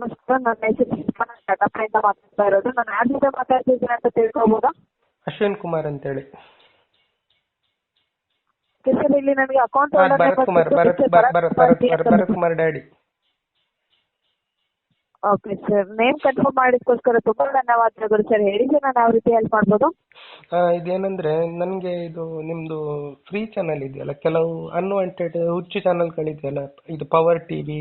ನಮಸ್ಕಾರ ನನ್ನ ಹೆಸರು ಶಿಲ್ಪಾ ಕಟಪ್ಪ ಮಾತಾಡ್ತಾ ಇರೋದು. ನಾನು ಯಾರಿಂದ ಮಾತಾಡ್ತಿದ್ದೀನಿ ಅಂತ ತಿಳ್ಕೊಬೋದಾ? ಅಶ್ವಿನ್ ಕುಮಾರ್ ಅಂತ ಹೇಳಿ ಸರ್ ಇಲ್ಲಿ ನನಗೆ account Bharat Kumar Bharat Bharat Bharat Kumar daddy. Okay sir name confirm ಮಾಡಿದ್ಕೋಸ್ಕರ ತುಂಬಾ ಧನ್ಯವಾದಗಳು ಸರ್ ಹೇಳಿ ಸರ್ ನಾನು ಯಾವ ರೀತಿ ಹೆಲ್ಪ್ ಮಾಡ್ಬೋದು? ಆ, ಇದೇನಂದ್ರೆ ನನಗೆ ಇದು ನಿಮ್ದು ಫ್ರೀ ಚಾನೆಲ್ ಇದೆಯಲ್ಲ ಕೆಲವು ಅನ್ವಾಂಟೆಡ್ ಹುಚ್ಚು ಚಾನಲ್ಗಳಿದೆಯಲ್ಲ ಇದು ಪವರ್ ಟಿವಿ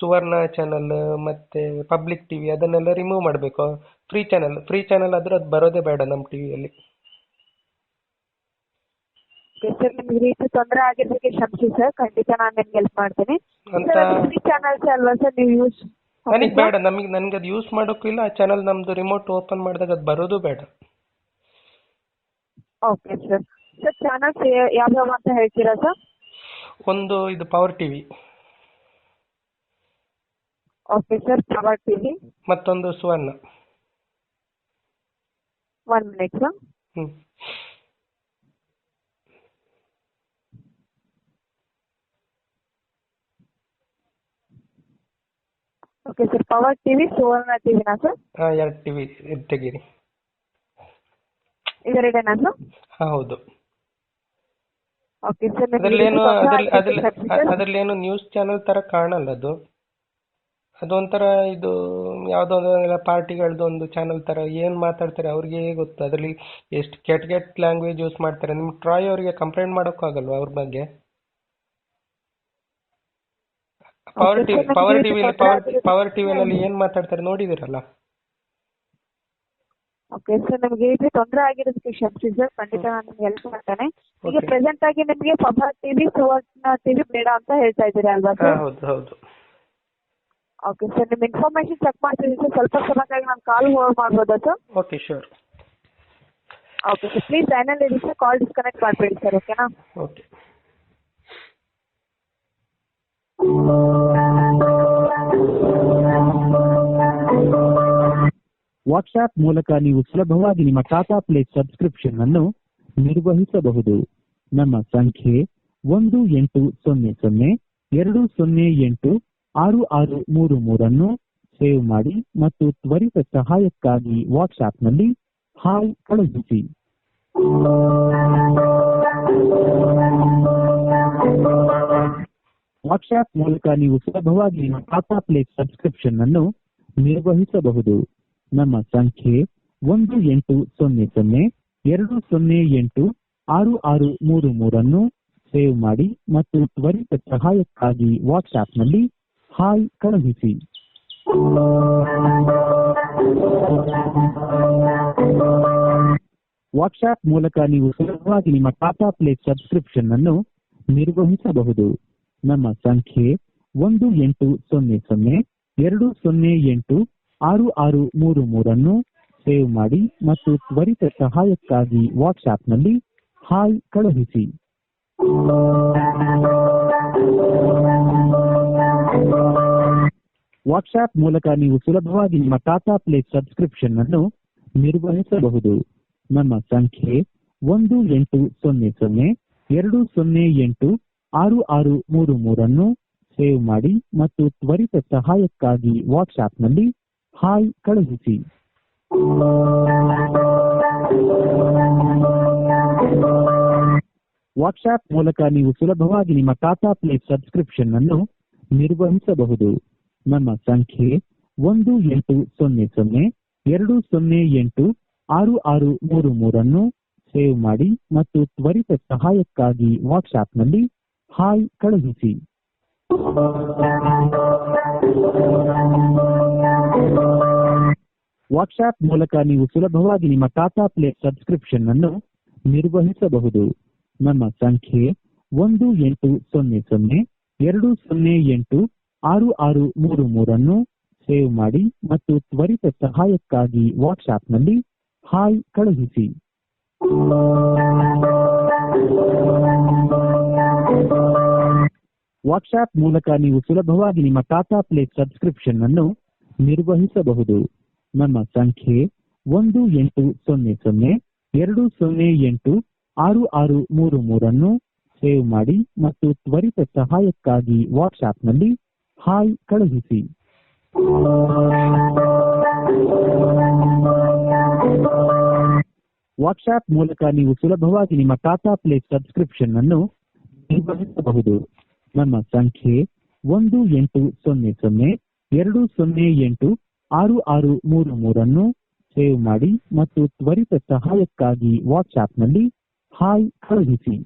ಸುವರ್ಣ ಚಾನೆಲ್ ಮತ್ತೆ ಪಬ್ಲಿಕ್ ಟಿವಿ ಅದನ್ನೆಲ್ಲ ರಿಮೂವ್ ಮಾಡಬೇಕು. ಫ್ರೀ ಚಾನೆಲ್ ಫ್ರೀ ಚಾನೆಲ್ ಆದ್ರೆ ಅದು ಬರೋದೇ ಬೇಡ ನಮ್ಮ ಟಿವಿಯಲ್ಲಿ ಓಕೆ ಸರ್ ನಿಮ್ಗೆ ರೀತಿ ತೊಂದರೆ ಆಗಿದ್ದಕ್ಕೆ ಕ್ಷಮಿಸಿ ಸರ್ ಖಂಡಿತ ನಾನು ನಿಮ್ಗೆ ಹೆಲ್ಪ್ ಮಾಡ್ತೀನಿ. ಅಂತ ಫ್ರೀ ಚಾನಲ್ಸ್ ಅಲ್ವಾ ಸರ್ ನೀವು ಯೂಸ್ ನನಗೆ ಬೇಡ ನಮಗೆ ನನಗೆ ಅದು ಯೂಸ್ ಮಾಡೋಕ್ಕೂ ಇಲ್ಲ ಆ ಚಾನಲ್ ನಮ್ದು ರಿಮೋಟ್ ಓಪನ್ ಮಾಡಿದಾಗ ಅದು ಬರೋದು ಬೇಡ. ಓಕೆ ಸರ್ ಸರ್ ಚಾನಲ್ಸ್ ಯಾವ್ಯಾವ ಅಂತ ಹೇಳ್ತೀರಾ ಸರ್ ಒಂದು ಇದು power TV okay sir power TV ಮತ್ತೊಂದು Suvarna one minute sir hmm. Okay sir power TV Suvarna ಟಿವಿನಾ sir ಹಾ ಎರಡು ಟಿವಿ ತೆಗೀರಿ. ಇದೆ ಸರ್ ಹಾ ಹೌದು. ಓಕೆ ಸರ್ ಅದ್ರಲ್ಲೇನು ಅದರಲ್ಲಿ ಅದರಲ್ಲಿ ಅದ್ರಲ್ಲೇನು ನ್ಯೂಸ್ ಚಾನೆಲ್ ತರ ಕಾಣಲ್ಲ ಅದು? ಅದೊಂಥರ ಇದು ಯಾವುದೋ ಪಾರ್ಟಿಗಳದ್ದು ಒಂದು ಚಾನಲ್ ತರ ಏನ್ ಮಾತಾಡ್ತಾರೆ ಅವ್ರಿಗೆ ಗೊತ್ತು. ಅದ್ರಲ್ಲಿ ಎಷ್ಟು ಕೆಟ್ಟ ಕೆಟ್ಟ ಲ್ಯಾಂಗ್ವೇಜ್ ಯೂಸ್ ಮಾಡ್ತಾರೆ. ನಿಮ್ ಟ್ರಾಯ್ ಅವರಿಗೆ ಕಂಪ್ಲೇಂಟ್ ಮಾಡೋಕ್ಕಾಗಲ್ವಾ ಅವ್ರ ಬಗ್ಗೆ? Power TV power TV power ಟಿವಿನಲ್ಲಿ ಏನ್ ಮಾತಾಡ್ತಾರೆ ನೋಡಿದಿರಲ್ಲ? ಓಕೆ ಸರ್ ನಿಮಗೆ ರೀತಿ ತೊಂದರೆ ಆಗಿರೋದಕ್ಕೆ ಕ್ಷಮಿಸಿ ಸರ್ ಖಂಡಿತ ನಾನು ನಿಮ್ಗೆ ಹೆಲ್ಪ್ ಮಾಡ್ತೇನೆ. ಈಗ ಪ್ರೆಸೆಂಟ್ ಆಗಿ ನಿಮಗೆ ಪವರ್ ಟಿವಿ ಸುವರ್ಣ ಟಿವಿ ಬೇಡ ಅಂತ ಹೇಳ್ತಾ ಇದ್ದೀರಾ ಅಲ್ವಾ ಸರ್ ಹೌದು ಹೌದು. ಓಕೆ ಸರ್ ನಿಮ್ಮ ಇನ್ಫಾರ್ಮೇಶನ್ ಚೆಕ್ ಮಾಡ್ತೀನಿ ಸರ್ ಸ್ವಲ್ಪ ಸಮಯಕ್ಕಾಗಿ ನಾನು ಕಾಲ್ ಹೋಲ್ಡ್ ಮಾಡ್ಬೋದಾ sir okay sure okay sir please ಲೈನಲ್ಲಿ ಇರಿ ಸರ್ ಕಾಲ್ ಡಿಸ್ಕನೆಕ್ಟ್ ಮಾಡ್ಬೇಡಿ ಸರ್ ಓಕೆನಾ ಓಕೆ ವಾಟ್ಸ್ಆಪ್ ಮೂಲಕ ನೀವು ಸುಲಭವಾಗಿ ನಿಮ್ಮ ಟಾಟಾ ಪ್ಲೇ ಸಬ್ಸ್ಕ್ರಿಪ್ಷನ್ ಅನ್ನು ನಿರ್ವಹಿಸಬಹುದು. ನಮ್ಮ ಸಂಖ್ಯೆ ಒಂದು ಎಂಟು ಸೊನ್ನೆ ಸೊನ್ನೆ ಎರಡು ಸೊನ್ನೆ ಎಂಟು ಆರು ಆರು ಮೂರು ಮೂರನ್ನು ಸೇವ್ ಮಾಡಿ ಮತ್ತು ತ್ವರಿತ ಸಹಾಯಕ್ಕಾಗಿ ವಾಟ್ಸ್ಆಪ್ನಲ್ಲಿ ಹಾಯ್ ಕಳುಹಿಸಿ. ವಾಟ್ಸ್ಆಪ್ ಮೂಲಕ ನೀವು ಸುಲಭವಾಗಿ ನಿಮ್ಮ ಟಾಟಾ ಪ್ಲೇ ಸಬ್ಸ್ಕ್ರಿಪ್ಷನ್ ಅನ್ನು ನಿರ್ವಹಿಸಬಹುದು. ನಮ್ಮ ಸಂಖ್ಯೆ ಒಂದು ಎಂಟು ಸೊನ್ನೆ ಸೊನ್ನೆ, ಎರಡು ಸೊನ್ನೆ ಎಂಟು, ಆರು ಆರು ಮೂರು ಮೂರನ್ನು ಸೇವ್ ಮಾಡಿ ಮತ್ತು ತ್ವರಿತ ಸಹಾಯಕ್ಕಾಗಿ ವಾಟ್ಸ್ಆಪ್ನಲ್ಲಿ ಹಾಯ್ ಕಳುಹಿಸಿ. ವಾಟ್ಸ್ಆಪ್ ಮೂಲಕ ನೀವು ಸುಲಭವಾಗಿ ನಿಮ್ಮ ಟಾಟಾ ಪ್ಲೇ ಸಬ್ಸ್ಕ್ರಿಪ್ಷನ್ ಅನ್ನು ನಿರ್ವಹಿಸಬಹುದು. ನಮ್ಮ ಸಂಖ್ಯೆ ಒಂದು ಎಂಟು ಸೊನ್ನೆ ಸೊನ್ನೆ ಎರಡು ಸೊನ್ನೆ ಎಂಟು ಆರು ಆರು ಮೂರು ಮೂರನ್ನು ಸೇವ್ ಮಾಡಿ ಮತ್ತು ತ್ವರಿತ ಸಹಾಯಕ್ಕಾಗಿ ವಾಟ್ಸ್ಆಪ್ನಲ್ಲಿ ಹಾಯ್ ಕಳುಹಿಸಿ. ವಾಟ್ಸ್ಆಪ್ ಮೂಲಕ ನೀವು ಸುಲಭವಾಗಿ ನಿಮ್ಮ ಟಾಟಾ ಪ್ಲೇ ಸಬ್ಸ್ಕ್ರಿಪ್ಷನ್ ಅನ್ನು ನಿರ್ವಹಿಸಬಹುದು. ನಮ್ಮ ಸಂಖ್ಯೆ ಒಂದು ಎಂಟು ಸೊನ್ನೆ ಸೊನ್ನೆ ಎರಡು ಸೊನ್ನೆ ಎಂಟು ಆರು ಆರು ಮೂರು ಮೂರನ್ನು ಸೇವ್ ಮಾಡಿ ಮತ್ತು ತ್ವರಿತ ಸಹಾಯಕ್ಕಾಗಿ ವಾಟ್ಸ್ಆಪ್ನಲ್ಲಿ ಹಾಯ್ ಕಳುಹಿಸಿ. ವಾಟ್ಸ್ಆಪ್ ಮೂಲಕ ನೀವು ಸುಲಭವಾಗಿ ನಿಮ್ಮ ಟಾಟಾ ಪ್ಲೇ ಸಬ್ಸ್ಕ್ರಿಪ್ಷನ್ ಅನ್ನು ನಿರ್ವಹಿಸಬಹುದು. ನಮ್ಮ ಸಂಖ್ಯೆ ಒಂದು ಎಂಟು ಸೊನ್ನೆ ಸೊನ್ನೆ ಎರಡು ಸೊನ್ನೆ ಎಂಟು ಆರು ಆರು ಮೂರು ಮೂರನ್ನು ಸೇವ್ ಮಾಡಿ ಮತ್ತು ತ್ವರಿತ ಸಹಾಯಕ್ಕಾಗಿ ವಾಟ್ಸ್ಆಪ್ನಲ್ಲಿ ಹಾಯ್ ಕಳುಹಿಸಿ. ವಾಟ್ಸ್ಆಪ್ ಮೂಲಕ ನೀವು ಸುಲಭವಾಗಿ ನಿಮ್ಮ ಟಾಟಾ ಪ್ಲೇ ಸಬ್ಸ್ಕ್ರಿಪ್ಷನ್ ಅನ್ನು ನಿರ್ವಹಿಸಬಹುದು. ನಮ್ಮ ಸಂಖ್ಯೆ ಒಂದು ಎಂಟು ಸೊನ್ನೆ ಸೊನ್ನೆ ಎರಡು ಸೊನ್ನೆ ಎಂಟು ಆರು ಆರು ಮೂರು ಮೂರನ್ನು ಸೇವ್ ಮಾಡಿ ಮತ್ತು ತ್ವರಿತ ಸಹಾಯಕ್ಕಾಗಿ ವಾಟ್ಸ್ಆಪ್ನಲ್ಲಿ ಹಾಯ್ ಕಳುಹಿಸಿ. ವಾಟ್ಸ್ಆಪ್ ಮೂಲಕ ನೀವು ಸುಲಭವಾಗಿ ನಿಮ್ಮ ಟಾಟಾ ಪ್ಲೇ ಸಬ್ಸ್ಕ್ರಿಪ್ಷನ್ ಅನ್ನು ನಿರ್ವಹಿಸಬಹುದು. ನಮ್ಮ ಸಂಖ್ಯೆ ಒಂದು ಎಂಟು ಸೊನ್ನೆ ಸೊನ್ನೆ ಎರಡು ಸೊನ್ನೆ ಎಂಟು ಆರು ಆರು ಮೂರು ಮೂರನ್ನು ಸೇವ್ ಮಾಡಿ ಮತ್ತು ತ್ವರಿತ ಸಹಾಯಕ್ಕಾಗಿ ವಾಟ್ಸ್ಆಪ್ನಲ್ಲಿ ಹಾಯ್ ಕಳುಹಿಸಿ. ವಾಟ್ಸ್ಆಪ್ ಮೂಲಕ ನೀವು ಸುಲಭವಾಗಿ ನಿಮ್ಮ ಟಾಟಾ ಪ್ಲೇ ಸಬ್ಸ್ಕ್ರಿಪ್ಷನ್ ಅನ್ನು ನಿರ್ವಹಿಸಬಹುದು. ನಮ್ಮ ಸಂಖ್ಯೆ ಒಂದು ಎಂಟು ಸೊನ್ನೆ ಸೊನ್ನೆ ಎರಡು ಸೊನ್ನೆ ಎಂಟು ಆರು ಆರು ಮೂರು ಮೂರನ್ನು ಸೇವ್ ಮಾಡಿ ಮತ್ತು ತ್ವರಿತ ಸಹಾಯಕ್ಕಾಗಿ ವಾಟ್ಸ್ಆಪ್ನಲ್ಲಿ ಹಾಯ್ ಕಳುಹಿಸಿ.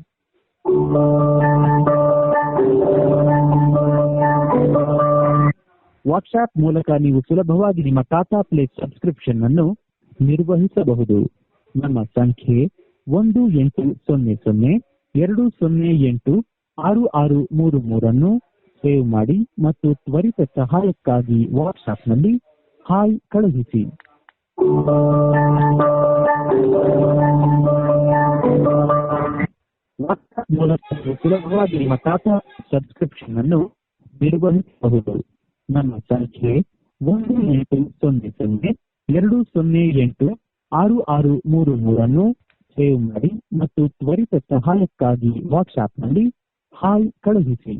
ವಾಟ್ಸ್ಆಪ್ ಮೂಲಕ ನೀವು ಸುಲಭವಾಗಿ ನಿಮ್ಮ ಟಾಟಾ ಪ್ಲೇ ಸಬ್ಸ್ಕ್ರಿಪ್ಷನ್ ಅನ್ನು ನಿರ್ವಹಿಸಬಹುದು. ನಮ್ಮ ಸಂಖ್ಯೆ ಒಂದು ಎಂಟು ಸೊನ್ನೆ ಸೊನ್ನೆ ಎರಡು ಸೊನ್ನೆ ಎಂಟು ಆರು ಆರು ಮೂರು ಮೂರನ್ನು ಸೇವ್ ಮಾಡಿ ಮತ್ತು ತ್ವರಿತ ಸಹಾಯಕ್ಕಾಗಿ ವಾಟ್ಸ್ಆಪ್ನಲ್ಲಿ ಹಾಯ್ ಕಳುಹಿಸಿ. ವಾಟ್ಸ್ಆಪ್ ಮೂಲಕ ಸುಲಭವಾಗಿ ನಿಮ್ಮ ಟಾಟಾ ಸಬ್ಸ್ಕ್ರಿಪ್ಷನ್ ಅನ್ನು ನಿರ್ವಹಿಸಬಹುದು. ನಮ್ಮ ಸಂಖ್ಯೆ ಒಂದು ಎಂಟು ಸೊನ್ನೆ ಸೊನ್ನೆ ಎರಡು ಸೊನ್ನೆ ಎಂಟು ಆರು ಆರು ಮೂರು ಮೂರನ್ನು ಸೇವ್ ಮಾಡಿ ಮತ್ತು ತ್ವರಿತ ಸಹಾಯಕ್ಕಾಗಿ ವಾಟ್ಸ್ಆಪ್ನಲ್ಲಿ ಹಾಯ್ ಕಳುಹಿಸಿ.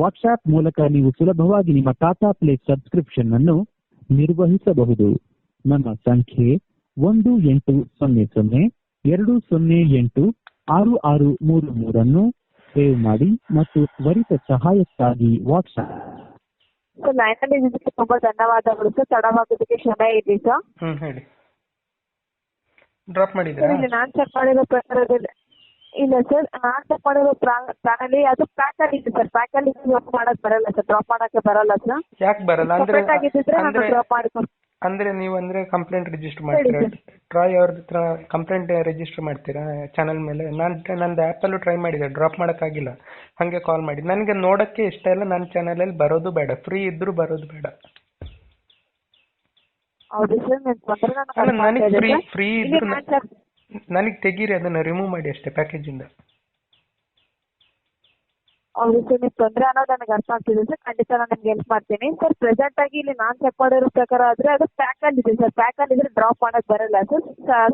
ವಾಟ್ಸ್ಆಪ್ ಮೂಲಕ ನೀವು ಸುಲಭವಾಗಿ ನಿಮ್ಮ ಟಾಟಾ ಪ್ಲೇ ಸಬ್ಸ್ಕ್ರಿಪ್ಷನ್ ಅನ್ನು ನಿರ್ವಹಿಸಬಹುದು. ನಮ್ಮ ಸಂಖ್ಯೆ ಒಂದು ಎಂಟು ಸೊನ್ನೆ ಸೊನ್ನೆ ಎರಡು ಸೊನ್ನೆ ಎಂಟು ಆರು ಆರು ಮೂರು ಮೂರನ್ನು ಸೇವ್ ಮಾಡಿ ಮತ್ತು ತ್ವರಿತ ಸಹಾಯಕ್ಕಾಗಿ ವಾಟ್ಸ್ಆಪ್ ಸರ್ ಲೈನಲ್ಲಿ ತುಂಬಾ ಧನ್ಯವಾದಗಳು. ಸರ್ ತಡವಾಗೋದಕ್ಕೆ ಕ್ಷಮೆ ಇದೆ ಸರ್. ಹ್ಮ್ ಹೇಳಿ. ಡ್ರಾಪ್ ಸರ್ ಮಾಡಿದ್ರಾ ಇಲ್ಲಿ ನಾನ್ ಚೆಕ್ ಮಾಡಿರೋ ಪ್ರಕಾರದಲ್ಲಿ ಇಲ್ಲ ಸರ್ ನಾನ್ ಚೆಕ್ ಮಾಡಿರೋ ಪ್ಲಾನಲ್ಲಿ ಅದು ಇದೆ ಸರ್ ಪ್ಯಾಕ್ ಅಲ್ಲಿ ಮಾಡೋಕೆ ಮಾಡಕ್ ಬರಲ್ಲ ಸರ್ ಡ್ರಾಪ್ ಮಾಡಕ್ಕೆ ಬರಲ್ಲ ಸರ್ ಯಾಕೆ ಬರಲ್ಲ? ಅಂದ್ರೆ ಸಪ್ರೇಟ್ ಆಗಿದ್ದಿದ್ರೆ ನಾನು ಅಂದ್ರೆ ಡ್ರಾಪ್ ಮಾಡ್ಕೊಂಡು ಅಂದ್ರೆ ನೀವು ಅಂದ್ರೆ ಕಂಪ್ಲೇಂಟ್ ರಿಜಿಸ್ಟರ್ ಮಾಡ್ತೀರಾ? ಟ್ರಾಯ್ ಅವ್ರ ಹತ್ರ ಕಂಪ್ಲೇಂಟ್ ರಿಜಿಸ್ಟರ್ ಮಾಡ್ತೀರಾ ಚಾನಲ್ ಮೇಲೆ? ನಾನು ನಂದು ಆ್ಯಪಲ್ಲೂ ಟ್ರೈ ಮಾಡಿದೆ ಡ್ರಾಪ್ ಆಗಿಲ್ಲ. ಹಂಗೆ ಕಾಲ್ ಮಾಡಿ. ನನಗೆ ನೋಡಕ್ಕೆ ಇಷ್ಟ ಇಲ್ಲ ನನ್ನ ಚಾನಲಲ್ಲಿ ಬರೋದು ಬೇಡ. ಫ್ರೀ ಇದ್ರೂ ಬರೋದು ಬೇಡ. ಹೌದು ಸರ್ ನಾನು ಅಲ್ಲ ನನಗೆ ಫ್ರೀ ಫ್ರೀ ನನಗೆ ತೆಗೀರಿ ಅದನ್ನ ರಿಮೂವ್ ಮಾಡಿ ಅಷ್ಟೇ ಪ್ಯಾಕೇಜಿಂದ ಸರ್ ನಿಮ್ ತೊಂದ್ರೆ ಅನ್ನೋದು ನನಗೆ ಅರ್ಥ ಆಗ್ತಿದೆ ಸರ್ ಖಂಡಿತ ನಾನು ನಿಮ್ಗೆ ಹೆಲ್ಪ್ ಮಾಡ್ತೀನಿ. ಸರ್ ಪ್ರೆಸೆಂಟ್ ಆಗಿ ಇಲ್ಲಿ ನಾನ್ ಚೆಕ್ ಮಾಡಿರೋ ಪ್ರಕಾರ ಆದ್ರೆ ಅದು ಪ್ಯಾಕ್ ಅಲ್ಲಿ ಇದೆ ಸರ್ ಪ್ಯಾಕ್ ಅಲ್ಲಿ ಇದ್ರೆ ಡ್ರಾಪ್ ಮಾಡಕ್ ಬರಲ್ಲ ಸರ್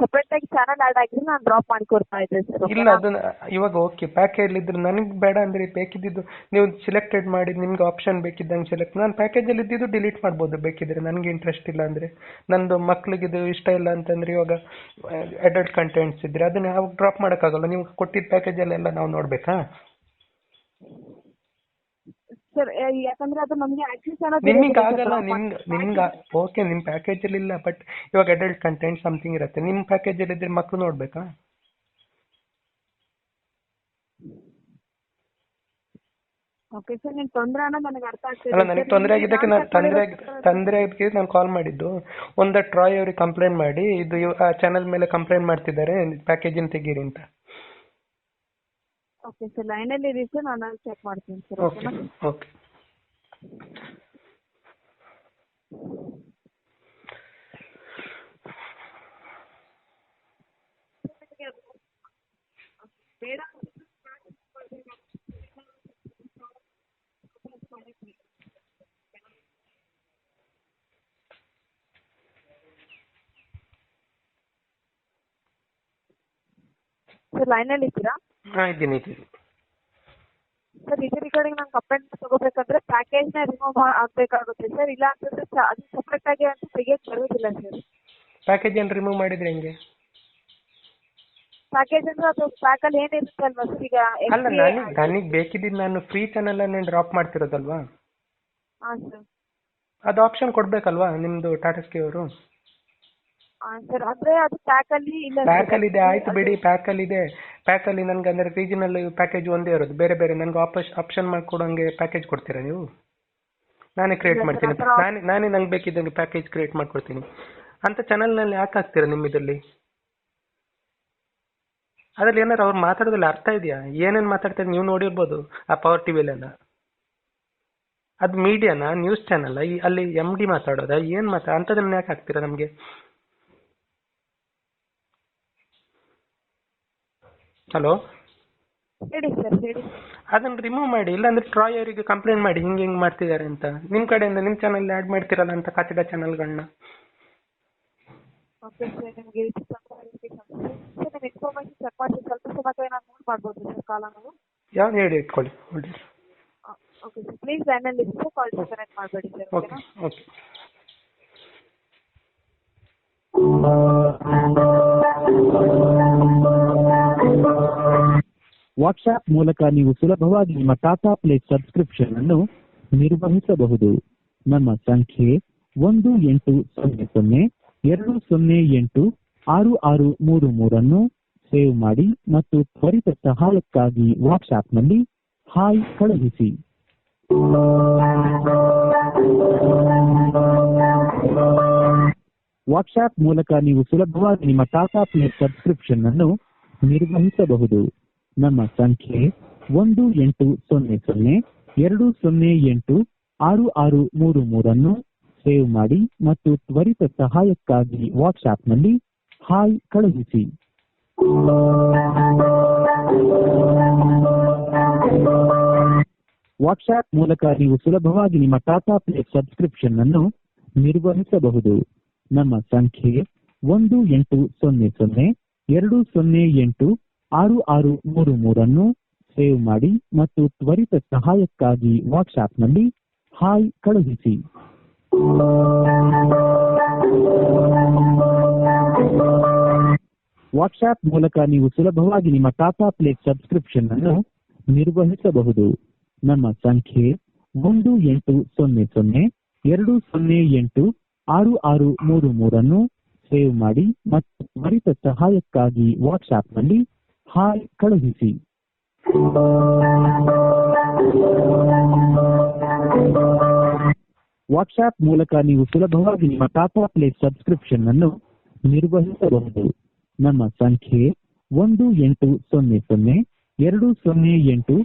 ಸಪ್ರೇಟ್ ಆಗಿ ಚಾನಲ್ ಆಡ್ ಆಗಿದ್ರೆ ನಾನು ಡ್ರಾಪ್ ಮಾಡಿ ಕೊಡ್ತಾ ಇದ್ದೆ ಸರ್ ಇಲ್ಲ ಅದನ್ನ ಇವಾಗ ಓಕೆ ಪ್ಯಾಕೇಜ್ ಇದ್ರೆ ನನಗೆ ಬೇಡ ಅಂದ್ರೆ ಬೇಕಿದ್ದು ನೀವು ಸಿಲೆಕ್ಟೆಡ್ ಮಾಡಿ ನಿಮ್ಗೆ ಆಪ್ಷನ್ ಬೇಕಿದ್ದಂಗೆ ಸೆಲೆಕ್ಟ್ ನಾನು ಪ್ಯಾಕೇಜಲ್ಲಿ ಇದ್ದಿದ್ದು ಡಿಲೀಟ್ ಮಾಡ್ಬೋದು ಬೇಕಿದ್ರೆ. ನನಗೆ ಇಂಟ್ರೆಸ್ಟ್ ಇಲ್ಲ ಅಂದ್ರೆ. ನಂದು ಮಕ್ಳಿಗೆ ಇದು ಇಷ್ಟ ಇಲ್ಲ ಅಂತಂದ್ರೆ ಇವಾಗ ಅಡಲ್ಟ್ ಕಂಟೆಂಟ್ಸ್ ಇದ್ರೆ ಅದನ್ನ ಯಾವಾಗ ಡ್ರಾಪ್ ಮಾಡೋಕ್ಕಾಗಲ್ಲ. ನೀವು ಕೊಟ್ಟಿದ್ದ ಪ್ಯಾಕೇಜಲ್ಲೆಲ್ಲ ನಾವು ನೋಡ್ಬೇಕಾ? ಸರ್ ಯಾಕಂದ್ರೆ ಅದು ನಮಗೆ ಆಕ್ಸೆಸ್ ನಿಮಗೆ ಆಗಲ್ಲ ನಿಮ್ಗೆ ನಿಮ್ಗೆ ಓಕೆ ನಿಮ್ಮ ಪ್ಯಾಕೇಜಲ್ಲಿ ಇಲ್ಲ ಬಟ್ ಇವಾಗ ಅಡಲ್ಟ್ ಕಂಟೆಂಟ್ ಸಮಥಿಂಗ್ ಇರುತ್ತೆ. ನಿಮ್ಮ ಪ್ಯಾಕೇಜಲ್ಲಿ ಇದ್ರೆ ಮಕ್ಕಳು ನೋಡ್ಬೇಕಾ? ಓಕೆ ಸರ್ ನಿಮ್ ತೊಂದ್ರೆ ಅನ್ನೋದು ನನಗೆ ಅರ್ಥ ಆಗ್ತಿದೆ ಅಲ್ಲ ನನಗೆ ತೊಂದರೆ ಆಗಿದ್ದಕ್ಕೆ ನಾನ್ ತೊಂದರೆ ತೊಂದರೆ ಆಗಿದ್ದಕ್ಕೆ ನಾನು ಕಾಲ್ ಮಾಡಿದ್ದು. ಒಂದು ಟ್ರಾಯ್ ಅವ್ರಿಗೆ ಕಂಪ್ಲೇಂಟ್ ಮಾಡಿ ಇದು ಇವ್- ಆ ಚಾನಲ್ ಮೇಲೆ ಕಂಪ್ಲೇಂಟ್ ಮಾಡ್ತಿದ್ದಾರೆ ಪ್ಯಾಕೇಜಿನ ತೆಗೀರಿ ಅಂತ. ಓಕೆ ಸರ್ ಲೈನಲ್ಲಿ ಇರಿ ಸರ್ ನಾನು ಚೆಕ್ ಮಾಡ್ತೀನಿ ಸರ್ ಓಕೆ ಓಕೆನಾ ಓಕೆ ಬೇಡ ಸರ್ ಲೈನಲ್ಲಿ ಇದ್ದೀರಾ ಹಾಂ ಇದ್ದೀನಿ ಇದ್ದೀನಿ. ಸರ್ ಇದ್ರ ರಿಗಾರ್ಡಿಂಗ್ ನಾನು ಕಂಪ್ಲೇಂಟ್ ತಗೋಬೇಕಂದ್ರೆ ಪ್ಯಾಕೇಜ್ನ ರಿಮೂವ್ ಆಗ್ಬೇಕಾಗುತ್ತೆ ಸರ್. ಇಲ್ಲ ಅಂತಂದ್ರೆ ಅದು ಸಪ್ರೇಟ್ ಆಗಿ ಅಂತ ತೆಗಿಯಕ್ ಬರೋದಿಲ್ಲ ಸರ್. ಪ್ಯಾಕೇಜ್ ಏನು ರಿಮೂವ್ ಮಾಡಿದ್ರೆ ಹೆಂಗೆ? ಪ್ಯಾಕೇಜ್ ಅಂದ್ರೆ ಅದು ಪ್ಯಾಕ್ ಅಲ್ಲಿ ಏನಿರುತ್ತೆ ಅಲ್ವಾ ಸರ್? ಈಗ ಅಲ್ಲ ನನಗೆ ನನಗೆ ಬೇಕಿದ್ದು ನಾನು ಫ್ರೀ ಚಾನಲನ್ನೇ ಡ್ರಾಪ್ ಮಾಡ್ತಿರೋದಲ್ವಾ? ಹಾಂ ಸರ್. ಅದು ಆಪ್ಷನ್ ಕೊಡ್ಬೇಕಲ್ವಾ ನಿಮ್ದು ಟಾಟಾ ಸ್ಕೈ ಅವರು? ಹಾಂ ಸರ್. ಅಂದ್ರೆ ಅದು ಪ್ಯಾಕ್ ಅಲ್ಲಿ ಇಲ್ಲ. ಪ್ಯಾಕಲ್ಲಿ ಇದೆ ಆಯ್ತು ಬಿಡಿ ಪ್ಯಾಕಲ್ಲಿ ಇದೆ. ಪ್ಯಾಕಲ್ಲಿ ನನಗೆ ಅಂದರೆ ರೀಜನಲ್ ಪ್ಯಾಕೇಜ್ ಒಂದೇ ಇರೋದು. ಬೇರೆ ಬೇರೆ ನನಗೆ ಆಪ್ಷನ್ ಆಪ್ಷನ್ ಮಾಡಿಕೊಡೋಂಗೆ ಪ್ಯಾಕೇಜ್ ಕೊಡ್ತೀರಾ ನೀವು? ನಾನೇ ಕ್ರಿಯೇಟ್ ಮಾಡ್ತೀನಿ. ನಾನೇ ನಾನೇ ನಂಗೆ ಬೇಕಿದ್ದಂಗೆ ಪ್ಯಾಕೇಜ್ ಕ್ರಿಯೇಟ್ ಮಾಡ್ಕೊಡ್ತೀನಿ. ಅಂತ ಚಾನಲ್ನಲ್ಲಿ ಯಾಕೆ ಹಾಕ್ತೀರಾ ನಿಮ್ಮ ಇದರಲ್ಲಿ? ಅದರಲ್ಲಿ ಏನಾರು ಅವ್ರು ಮಾತಾಡೋದ್ರಲ್ಲಿ ಅರ್ಥ ಇದೆಯಾ? ಏನೇನು ಮಾತಾಡ್ತಾರೆ ನೀವು ನೋಡಿರ್ಬೋದು ಆ ಪವರ್ ಟಿವಿಲೆಲ್ಲ ಅದು ಮೀಡಿಯಾನ ನ್ಯೂಸ್ ಚಾನಲ್ ಅಲ್ಲಿ ಎಂ ಡಿ ಮಾತಾಡೋದಾ? ಏನು ಮಾತಾ ಅಂಥದ್ದನ್ನ ಯಾಕೆ ಹಾಕ್ತೀರಾ ನಮಗೆ? ಹಲೋ ಹೇಳಿ ಸರ್ ಹೇಳಿ. ಅದನ್ನ ರಿಮೂವ್ ಮಾಡಿ ಇಲ್ಲಾಂದ್ರೆ ಟ್ರಾಯ್ ಅವರಿಗೆ ಕಂಪ್ಲೇಂಟ್ ಮಾಡಿ ಹಿಂಗೆ ಹಿಂಗೆ ಮಾಡ್ತಿದ್ದಾರೆ ಅಂತ. ನಿಮ್ಮ ಕಡೆಯಿಂದ ನಿಮ್ಮ ಚಾನಲ್ ಆ್ಯಡ್ ಮಾಡ್ತಿರಲ್ಲ ಅಂತ ಕಚಡ ಚಾನಲ್ಗಳನ್ನ ಓಕೆ ಸರ್ ನಿಮಗೆ. ಸರ್ ನಿಮ್ಮ ಇನ್ಫಾರ್ಮೇಶನ್ ಚೆಕ್ ಮಾಡಿ ಸ್ವಲ್ಪ ಸಮಯ ನಾನು ಮಾಡ್ಬೋದು ಸರ್ ಕಾಲ ನಾವು ಯಾ ಹೇಳಿ ಇಟ್ಕೊಳ್ಳಿ ನೋಡಿ ಓಕೆ ಸರ್ ಪ್ಲೀಸ್ ಲೈನಲ್ಲಿ ಕಾಲ್ ಡಿಸ್ಕನೆಕ್ಟ್ ಮಾಡಬೇಡಿ ಸರ್ ಓಕೆ ಓಕೆನಾ ಓಕೆ ವಾಟ್ಸ್ಆಪ್ ಮೂಲಕ ನೀವು ಸುಲಭವಾಗಿ ನಿಮ್ಮ ಟಾಟಾ ಪ್ಲೇ ಸಬ್ಸ್ಕ್ರಿಪ್ಷನ್ ಅನ್ನು ನಿರ್ವಹಿಸಬಹುದು. ನಮ್ಮ ಸಂಖ್ಯೆ ಒಂದು ಎಂಟು ಸೊನ್ನೆ ಸೊನ್ನೆ ಎರಡು ಸೊನ್ನೆ ಎಂಟು ಆರು ಆರು ಮೂರು ಮೂರನ್ನು ಸೇವ್ ಮಾಡಿ ಮತ್ತು ತ್ವರಿತ ಸಹಾಯಕ್ಕಾಗಿ ವಾಟ್ಸ್ಆಪ್ನಲ್ಲಿ ಹಾಯ್ ಕಳುಹಿಸಿ. ವಾಟ್ಸ್ಆಪ್ ಮೂಲಕ ನೀವು ಸುಲಭವಾಗಿ ನಿಮ್ಮ ಟಾಟಾ ಪ್ಲೇ ಸಬ್ಸ್ಕ್ರಿಪ್ಷನ್ ಅನ್ನು ನಿರ್ವಹಿಸಬಹುದು. ನಮ್ಮ ಸಂಖ್ಯೆ ಒಂದು ಎಂಟು ಸೊನ್ನೆ ಸೊನ್ನೆ ಎರಡು ಸೊನ್ನೆ ಎಂಟು ಆರು ಆರು ಮೂರು ಮೂರನ್ನು ಸೇವ್ ಮಾಡಿ ಮತ್ತು ತ್ವರಿತ ಸಹಾಯಕ್ಕಾಗಿ ವಾಟ್ಸ್ಆಪ್ನಲ್ಲಿ ಹಾಯ್ ಕಳುಹಿಸಿ. ವಾಟ್ಸ್ಆಪ್ ಮೂಲಕ ನೀವು ಸುಲಭವಾಗಿ ನಿಮ್ಮ ಟಾಟಾ ಪ್ಲೇ ಸಬ್ಸ್ಕ್ರಿಪ್ಷನ್ ಅನ್ನು ನಿರ್ವಹಿಸಬಹುದು. ನಮ್ಮ ಸಂಖ್ಯೆ ಒಂದು ಎಂಟು ಸೊನ್ನೆ ಸೊನ್ನೆ, ಎರಡು ಸೊನ್ನೆ ಎಂಟು, ಆರು ಆರು ಮೂರು ಮೂರನ್ನು ಸೇವ್ ಮಾಡಿ ಮತ್ತು ತ್ವರಿತ ಸಹಾಯಕ್ಕಾಗಿ ವಾಟ್ಸ್ಆಪ್ನಲ್ಲಿ ಹಾಯ್ ಕಳುಹಿಸಿ. ವಾಟ್ಸ್ಆಪ್ ಮೂಲಕ ನೀವು ಸುಲಭವಾಗಿ ನಿಮ್ಮ ಟಾಟಾ ಪ್ಲೇ ಸಬ್ಸ್ಕ್ರಿಪ್ಷನ್ ಅನ್ನು ನಿರ್ವಹಿಸಬಹುದು. ನಮ್ಮ ಸಂಖ್ಯೆ ಒಂದು ಎಂಟು ಸೊನ್ನೆ ಸೊನ್ನೆ, ಎರಡು ಸೊನ್ನೆ ಎಂಟು ಆರು ಆರು ಮೂರು ಮೂರನ್ನು ಸೇವ್ ಮಾಡಿ ಮತ್ತು ತ್ವರಿತ ಸಹಾಯಕ್ಕಾಗಿ ವಾಟ್ಸ್ಆ್ಯಪ್ನಲ್ಲಿ ಹಾಯ್ ಕಳುಹಿಸಿ. ವಾಟ್ಸ್ಆಪ್ ಮೂಲಕ ನೀವು ಸುಲಭವಾಗಿ ನಿಮ್ಮ ಟಾಟಾ ಪ್ಲೇ ಸಬ್ಸ್ಕ್ರಿಪ್ಷನ್ ಅನ್ನು ನಿರ್ವಹಿಸಬಹುದು. ನಮ್ಮ ಸಂಖ್ಯೆ ಒಂದು ಎಂಟು ಸೊನ್ನೆ ಸೊನ್ನೆ ಎರಡು ಸೊನ್ನೆ ಎಂಟು